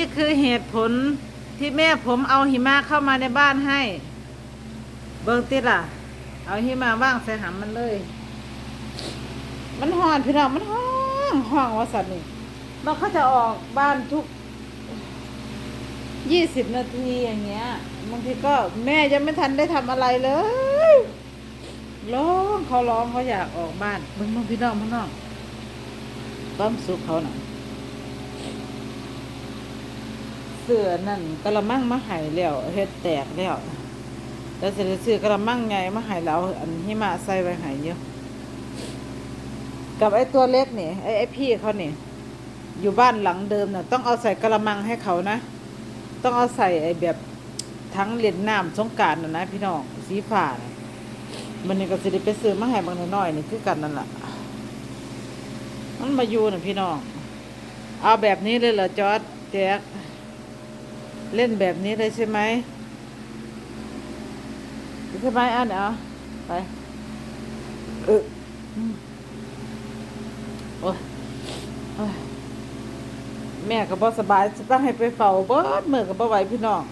นี่คือเหตุผลที่แม่ผมเอาหิมะเข้ามาในบ้านให้ เบิ่งติล่ะ เอาหิมะว่างใส่หำมันเลย มันห่อนพี่น้องมันห้องห้องวสัตว์นี่มันเขาจะออกบ้านทุกยี่สิบนาทีอย่างเงี้ยบางทีก็แม่ยังไม่ทันได้ทำอะไรเลยร้องเขาร้องเขาอยากออกบ้านเบิ่งมึงพี่น้องพี่น้องความสุขเขาหน่อย เสื้อนั่นกระมังมาหายแล้วเฮ็ดแตกแล้วแล้วจะได้ซื้อกระมังไงมาหายแล้วอันหิมะใส่ไว้หายเยอะกับไอ้ตัวเล็กนี่ไอ้ไอ้พี่เขานี่อยู่บ้านหลังเดิมน่ะต้องเอาใส่กระมังให้เขานะ ต้องเอาใส่ไอ้แบบทั้งเล่นน้ำสงการน่ะนะพี่น้องสีฟ้านะมันนี่ก็สิได้ไปซื้อมาให้บางน้อยนี่คือกันนั่นแหละมันมาอยู่น่ะพี่น้อง เอาแบบนี้เลยเหรอจอร์ดแจ๊ก เล่นแบบนี้เลยใช่ไหมใช่ไหมอันเอาไปเออโอ้ยแม่ก็บ่สบายจะต้องให้ไปเฝ้าเบิดมือก็บ่ไหวพี่น้อง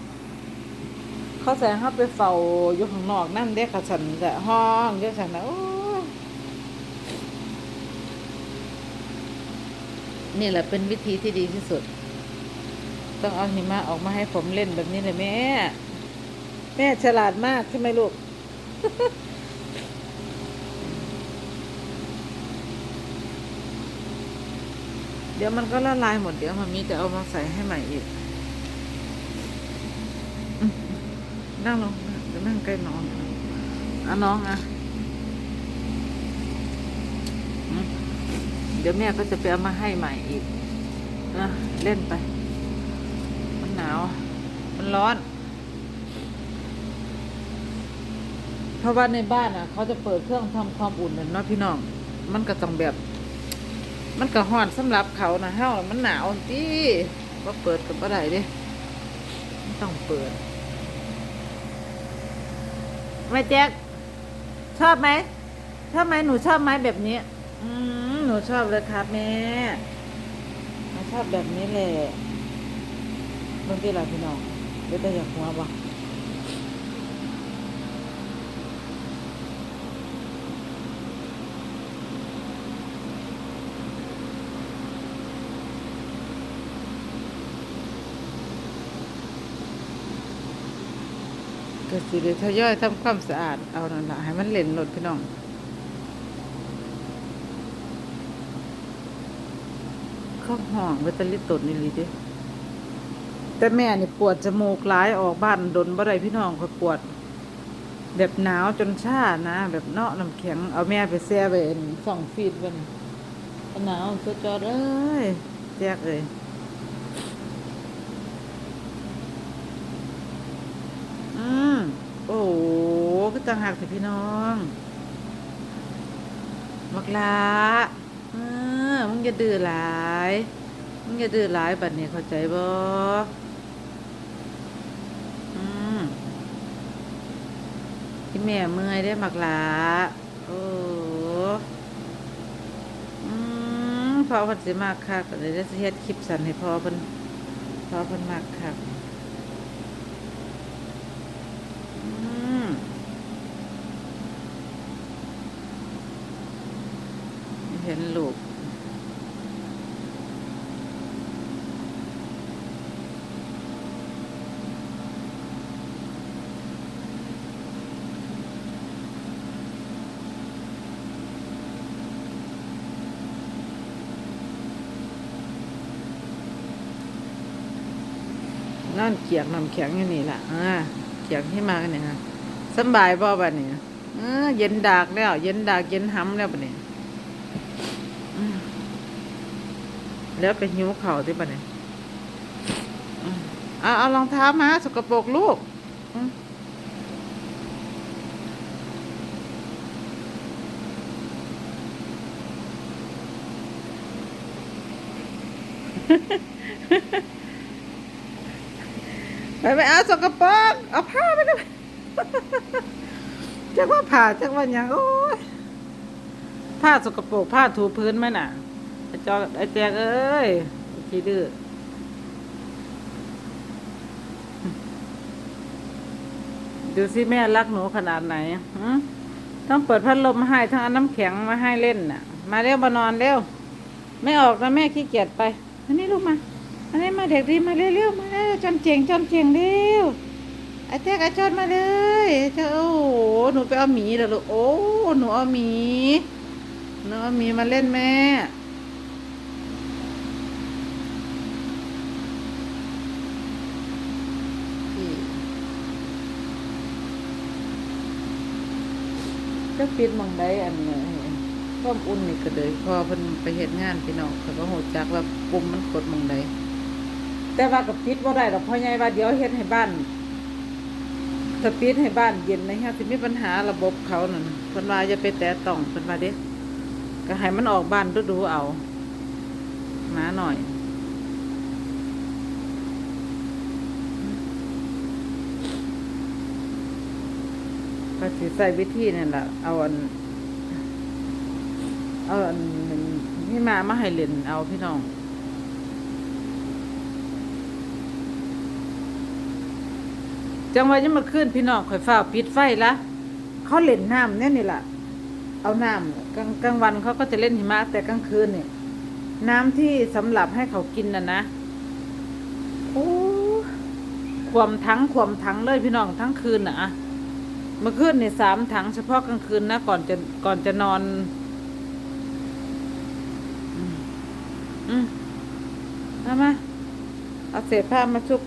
เขาแสงเขาไปเฝ้าอยู่ข้างนอกนั่นเด็กกับฉันแต่ห้องเยอะฉันนะโอ้นี่แหละเป็นวิธีที่ดีที่สุด ต้องเอาหิมะออกมาให้ผมเล่นแบบนี้เลยแม่ แม่ฉลาดมากใช่ไหมลูก เดี๋ยวมันก็ละลายหมดเดี๋ยวมันมีจะเอามาใส่ให้ใหม่อีก นั่งลงจะนั่งใกล้น้องอะน้องอะเดี๋ยวแม่ก็จะไปเอามาให้ใหม่อีกนะเล่นไปาว มันร้อน เพราะว่าในบ้านอะ เขาจะเปิดเครื่องทำความอุ่นเนาะพี่น้อง มันก็ต้องแบบ มันก็ห้อนสำหรับเขานะเฮามันหนาวตีว่าเปิดกับอะไรดิต้องเปิดแม่แจ๊คชอบไหมชอบไหมหนูชอบไหมแบบนี้ อืมหนูชอบเลยครับแม่ชอบแบบนี้แหละ เบางทีเรพี่น้องเดี๋ยวแต่อยากหัวบ่ก็สิเดี๋ยวทยอยทำความสะอาดเอานั่นละให้มันเล่นรถพี่น้องข้าวหองเวตาลิตดนี่ลีเดิ แต่แม่นี่ปวดจมูกร้ายออกบ้านดนบ่ได้พี่น้องก็ปวด แบบหนาวจนชานะ แบบเนาะน้ำแข็งเอาแม่ไปแช่ไปส่องฟีดวันหนาวสุดจอดเอ้ยแจกเลยอืมโอ้โหก็ต่างหากสิพี่น้องมักลาเออมึงอย่าดื้อหลาย มึงอย่าดื้อหลายบัดนี้เข้าใจบ่อืมที่แม่เมื่อยได้หมักหลาโอ้อืมพอเพันสิมากค่ะก็เลยได้สิเฮ็ดคลิปสั่นให้พอเพิ่นพอเพิ่นมากค่ะเห็นลูก นั่นเกียกน้ำแข็งอยู่นี่แหละอ่าเกียกที่มากันเนี่ยฮะสบายบ่บัดนี้เออเย็นดากแล้ว เย็นดากเย็นห้ำแล้วบัดนี้อืมแล้วไปหิวเข่าที่บัดนี้อืมเอาเอารองเท้ามาสกปรกลูกอืม ไปไปเอาสกปรกเอาผ้าไปทำไมจักว่าผ้าจักว่าอย่างโอ้ยผ้าสกปรกผ้าถูพื้นไหมน่ะไอจอไอแจกเอ้ยขี้ดื้อดูสิแม่รักหนูขนาดไหนต้องเปิดพัดลมให้ทั้งอันน้ำแข็งมาให้เล่นน่ะ มาเร็วมานอนเร็ว ไม่ออกนะแม่ขี้เกียจไปนี่ลูกมา อันนี้มาเด็กดีมาเร็วๆมาเร็วจอนเจียงจอนเจียงเร็วไอ้แจ๊กไอ้จอนมาเลยเจ้าโอ้โหหนูไปเอาหมีเหรอลูกโอ้หนูเอาหมีหนูเอาหมีมาเล่นแม่พี่จะปิดมองได้อันนี้ความอุ่นนี่ก็เลยพอเพิ่นไปเฮ็ดงานพี่น้องเขาก็ฮู้จักว่าปุ่มมันกดมองใด แต่ว่ากับปิดบ่ได้ดอกพ่อใหญ่ว่าเดี๋ยวเฮ็ดให้บ้านถ้าปิดให้บ้านเย็นนะฮะสิมีปัญหาระบบเขานั่นเพิ่นว่าอย่าไปแตะต้องเพิ่นว่าเด้ก็ให้มันออกบ้านดูๆเอาหมาหน่อย ก็สิใส่วิธีนั่นแหละเอาอัน เอาอันนี่มามาให้เล่นเอาพี่น้อง จังหวะยังมาขึ้นพี่น้องข่อยฟ้าปิดไฟละเขาเล่นน้ำเนี่ยนี่แหละเอาน้ำกลางกลางวันเขาก็จะเล่นหิมะแต่กลางคืนเนี่ยน้ำที่สำหรับให้เขากินน่ะนะโอ้ควมทั้งควมทั้งเลยพี่น้องทั้งคืนน่ะอะเมื่อคืนเนี่ยสามถังเฉพาะกลางคืนนะก่อนจะก่อนจะนอนอืมอืมเอามาเอาเศษผ้ามาชุบ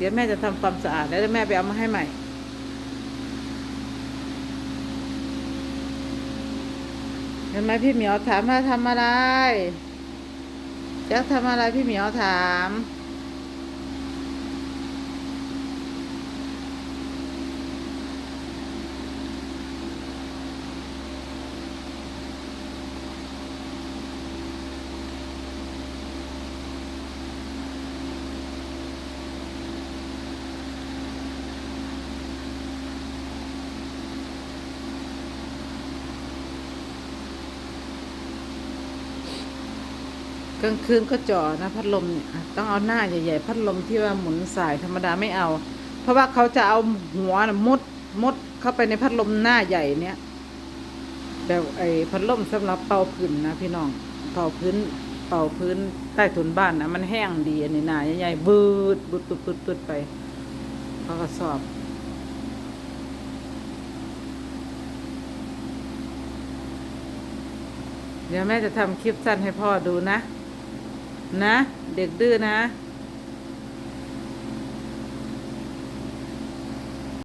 เดี๋ยวแม่จะทำความสะอาดแล้วแม่ไปเอามาให้ใหม่ เห็นไหมพี่เหมียวถามว่าทำอะไรแจ๊คทำอะไรพี่เหมียวถาม กลางคืนก็จ่อนะพัดลมเนี่ยต้องเอาหน้าใหญ่ ๆ พัดลมที่ว่าหมุนสายธรรมดาไม่เอา เพราะว่าเขาจะเอาหัวนะมุดมุดเข้าไปในพัดลมหน้าใหญ่เนี่ยแบบไอ้พัดลมสำหรับเป่าพื้นนะพี่น้องเป่าพื้นเป่าพื้นใต้ถุนบ้านนะมันแห้งดีอันนี้หน้าใหญ่ๆบืดบืดบืดบืดบืดไปเขาก็สอบเดี๋ยวแม่จะทำคลิปสั้นให้พ่อดูนะ นะ เด็กดื้อนะ